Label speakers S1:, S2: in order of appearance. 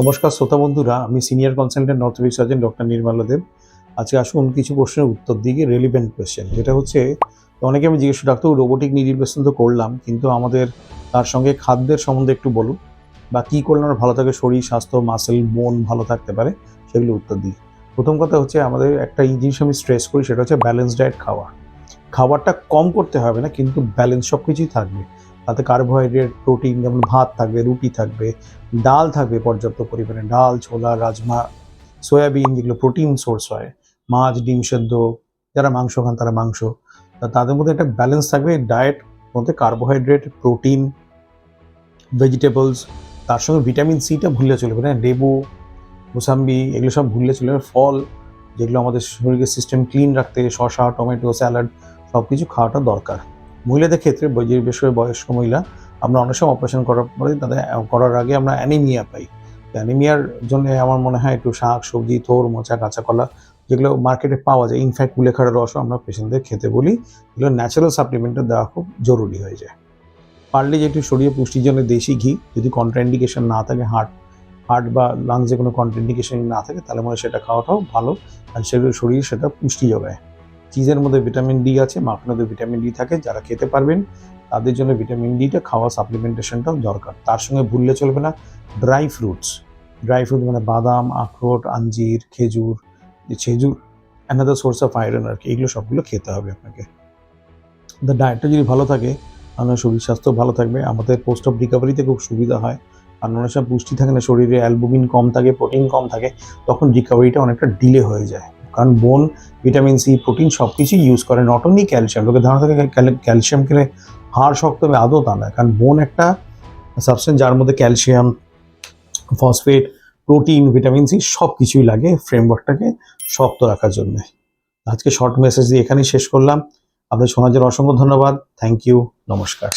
S1: নমস্কার শ্রোতা বন্ধুরা, আমি senior consultant orthopaedic surgeon doctor Nirmala Deb. আজকে আসুন কিছু প্রশ্নের উত্তর দিকে রেলিভেন্ট কোয়েশ্চেন যেটা হচ্ছে, অনেকে আমি জিজ্ঞেস ডাক্তার রোবোটিক নি রিপ্লেসমেন্ট তো করলাম, কিন্তু আমাদের, তার সঙ্গে খাদ্যের সম্বন্ধে একটু বলুন, বা কী করলে আমরা ভালো থাকে, শরীর, স্বাস্থ্য মাসেল মন ভালো থাকতে পারে? সেগুলো উত্তর দিই। প্রথম কথা হচ্ছে, আমাদের একটা জিনিস আমি স্ট্রেস করি, সেটা হচ্ছে ব্যালেন্স ডায়েট খাওয়া। খাবারটা কম করতে হবে না, কিন্তু ব্যালেন্স সব কিছুই থাকবে। তাতে কার্বোহাইড্রেট প্রোটিন যেমন ভাত থাকবে, রুটি থাকবে, ডাল থাকবে পর্যাপ্ত পরিমাণে, ডাল, ছোলা, রাজমা, সয়াবিন যেগুলো প্রোটিন সোর্স হয়, মাছ, ডিম সেদ্ধ, যারা মাংস খান তারা মাংস তাদের মধ্যে একটা ব্যালেন্স থাকবে ডায়েট মধ্যে কার্বোহাইড্রেট প্রোটিন ভেজিটেবলস তার সঙ্গে ভিটামিন সিটা ভুললে চলবে না, লেবু, মোসাম্বি, এগুলো সব ভুললে চলবে ফল, যেগুলো আমাদের শরীরের সিস্টেম ক্লিন রাখতে, শসা, টমেটো স্যালাড সব কিছু খাওয়াটা দরকার। মহিলাদের ক্ষেত্রে যে করে বয়স্ক মহিলা, আমরা অনেক সময় অপারেশন করার পরে তাদের করার আগে আমরা অ্যানিমিয়া পাই। অ্যানিমিয়ার জন্য আমার মনে হয় একটু শাক, সবজি, থোর, মোচা কাঁচা কলা যেগুলো মার্কেটে পাওয়া যায় ইনফ্যাক্ট কুলেখাড়ার রসও আমরা পেশেন্টদের খেতে বলি, এগুলো ন্যাচারাল সাপ্লিমেন্টটা দেওয়া খুব জরুরি হয়ে যায়। পারলে যেটি শরীরে পুষ্টির জন্য দেশি ঘি, যদি কন্ট্রাইন্ডিকেশন না থাকে হার্ট হার্ট বা লাংসে কোনো কন্ট্রাইন্ডিকেশন না থাকে, তাহলে মনে হয় সেটা খাওয়াটাও ভালো, আর সেগুলো শরীরে সেটা পুষ্টি যোগায়। চিজের মধ্যে ভিটামিন ডি আছে মধ্যে ভিটামিন ডি থাকে, যারা খেতে পারবেন, তাদের জন্য ভিটামিন ডিটা খাওয়া সাপ্লিমেন্টেশনটাও দরকার। তার সঙ্গে ভুললে চলবে না ড্রাই ফ্রুটস ড্রাই ফ্রুট মানে বাদাম, আখরোট, আঞ্জির, খেজুর খেজুর অ্যানাদার সোর্স অফ আয়রন আর কি, এগুলো সবগুলো খেতে হবে আপনাকে। দ্য ডায়েটটা যদি ভালো থাকে, আপনার শরীর স্বাস্থ্য ভালো থাকবে, আমাদের পোস্ট অফ রিকভারিতে খুব সুবিধা হয়। আর অনেক সময় পুষ্টি থাকে না, শরীরে অ্যালবুমিন কম থাকে প্রোটিন কম থাকে, তখন রিকভারিটা অনেকটা ডিলে হয়ে যায়। কারণ বোন, ভিটামিন সি, প্রোটিন সব কিছুই ইউজ করে নট অনলি ক্যালসিয়াম লোকে ধারণা থাকে ক্যালসিয়াম খেলে হাড় শক্ত হবে আদৌ তা নয়। কারণ বোন একটা সাবস্টেন্স যার মধ্যে calcium phosphate protein vitamin C সব কিছুই লাগে ফ্রেমওয়ার্কটাকে শক্ত রাখার জন্য। আজকে শর্ট মেসেজ দিয়ে এখানেই শেষ করলাম। আপনাদের শোনার জন্য অসংখ্য ধন্যবাদ। থ্যাংক ইউ নমস্কার।